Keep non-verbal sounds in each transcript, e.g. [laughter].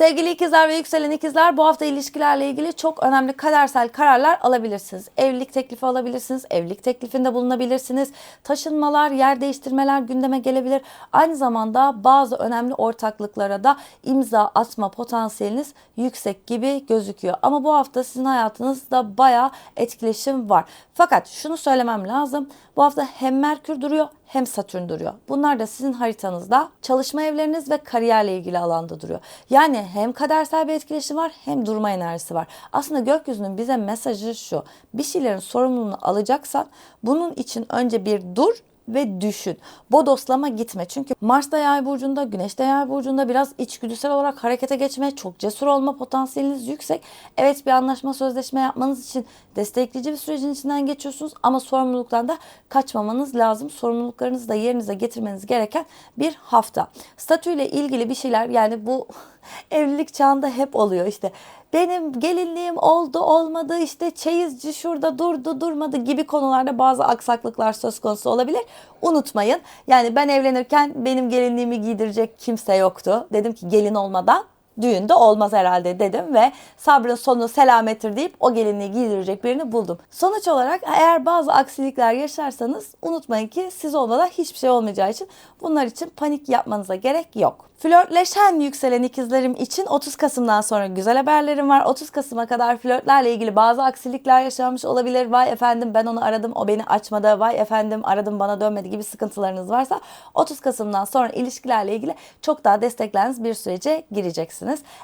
Sevgili ikizler ve yükselen ikizler bu hafta ilişkilerle ilgili çok önemli kadersel kararlar alabilirsiniz. Evlilik teklifi alabilirsiniz, evlilik teklifinde bulunabilirsiniz. Taşınmalar, yer değiştirmeler gündeme gelebilir. Aynı zamanda bazı önemli ortaklıklara da imza atma potansiyeliniz yüksek gibi gözüküyor. Ama bu hafta sizin hayatınızda bayağı etkileşim var. Fakat şunu söylemem lazım. Bu hafta hem Merkür duruyor hem Satürn duruyor. Bunlar da sizin haritanızda çalışma evleriniz ve kariyerle ilgili alanda duruyor. Yani hem kadersel bir etkileşim var hem durma enerjisi var. Aslında gökyüzünün bize mesajı şu. Bir şeylerin sorumluluğunu alacaksan bunun için önce bir dur ve düşün. Bodoslama gitme. Çünkü Mars'ta yay burcunda, Güneş'te yay burcunda biraz içgüdüsel olarak harekete geçme, çok cesur olma potansiyeliniz yüksek. Evet bir anlaşma sözleşme yapmanız için destekleyici bir sürecin içinden geçiyorsunuz ama sorumluluktan da kaçmamanız lazım. Sorumluluklarınızı da yerinize getirmeniz gereken bir hafta. Statüyle ilgili bir şeyler yani bu [laughs] evlilik çağında hep oluyor işte. Benim gelinliğim oldu olmadı işte çeyizci şurada durdu durmadı gibi konularda bazı aksaklıklar söz konusu olabilir. Unutmayın yani ben evlenirken benim gelinliğimi giydirecek kimse yoktu. Dedim ki gelin olmadan düğünde olmaz herhalde dedim ve sabrın sonu selamettir deyip o gelinliği giydirecek birini buldum. Sonuç olarak eğer bazı aksilikler yaşarsanız unutmayın ki siz olmadan hiçbir şey olmayacağı için bunlar için panik yapmanıza gerek yok. Flörtleşen yükselen ikizlerim için 30 Kasım'dan sonra güzel haberlerim var. 30 Kasım'a kadar flörtlerle ilgili bazı aksilikler yaşanmış olabilir. Vay efendim ben onu aradım o beni açmadı. Vay efendim aradım bana dönmedi gibi sıkıntılarınız varsa 30 Kasım'dan sonra ilişkilerle ilgili çok daha desteklendiğiniz bir sürece gireceksiniz.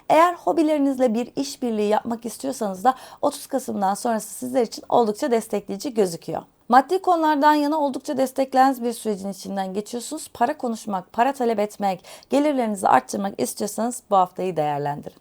Eğer hobilerinizle bir işbirliği yapmak istiyorsanız da 30 Kasım'dan sonrası sizler için oldukça destekleyici gözüküyor. Maddi konulardan yana oldukça desteklenen bir sürecin içinden geçiyorsunuz. Para konuşmak, para talep etmek, gelirlerinizi arttırmak istiyorsanız bu haftayı değerlendirin.